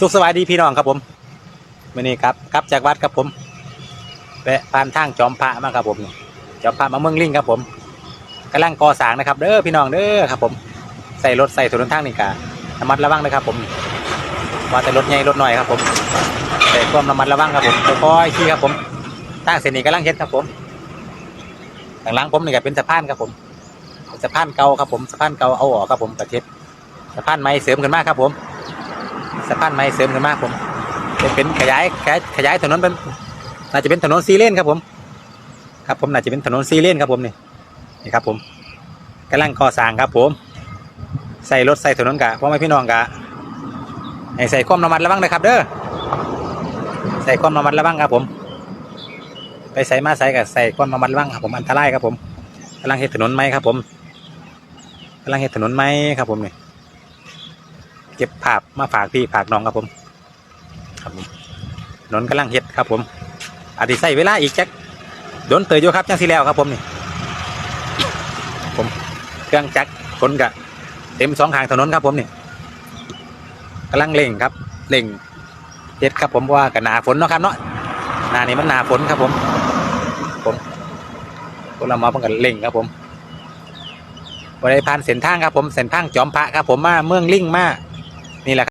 สุขสวัสดีพี่น้องครับผมวันนี้ครับกลับจากวัดครับผมแวะผ่านทางจอมพระมาครับผมจอมพระมาเมืองลิงครับผมกำลังก่อสร้างนะครับ เด้อพี่น้องเด้อครับผม ใส่รถใส่ถนนทางนี่กะระมัดระวังนะครับผมว่าแต่รถใหญ่รถหน้อยครับผมใส่ความระมัดระวังครับผมค่อยๆขี่ครับผมทางเส้นนี้กำลังเฮ็ดครับผมข้างหลังผมนี่ก็เป็นสะพานครับผมสะพานเก่าครับผมสะพานเก่าเอาออกครับผมประเทศสะพานไม้เสริมขึ้นมากครับผม สะพานไม้เสริมขึ้นมากผมจะเป็นขยายขยายขยายถนนเป็นน่าจะเป็นถนนซีเลนครับผม ครับผมน่าจะเป็นถนนซีเลนครับผมนี่นี่ครับผมกำลังก่อสร้างครับผมใส่รถใส่ถนนกะพ่อแม่พี่น้องกะให้ใส่ความระมัดระวังนะครับ เด้อใส่ความระมัดระวังครับผม ไปใส่มาใส่กับใส่ความระมัดระวังครับผมอันตรายครับผมกำลังเฮ็ดถนนไหมครับผมกำลังเฮ็ดถนนไหมครับผมนี่ เก็บภาพมาฝากพี่ฝากน้องครับผม ครับผมถนนกำลังเฮ็ดครับผมอาจจะใส่เวลาอีกจักโดนเตยอยู่ครับจังสีแล้วครับผมนี่ ผมเครื่องจักรคนกะเต็มสองข้างถนนครับผมนี่กำลังเร่งครับเร่งเฮ็ดครับผมเพราะว่ากับหนาฝนเนาะครับเนาะหนานี่มันหนาฝนครับผม ผมคนเรามาเพิ่งกันเร่งครับผมบริพานเส้นทางครับผมเส้นทางจอมพระครับผมมาเมืองลิงมา นี่แหละ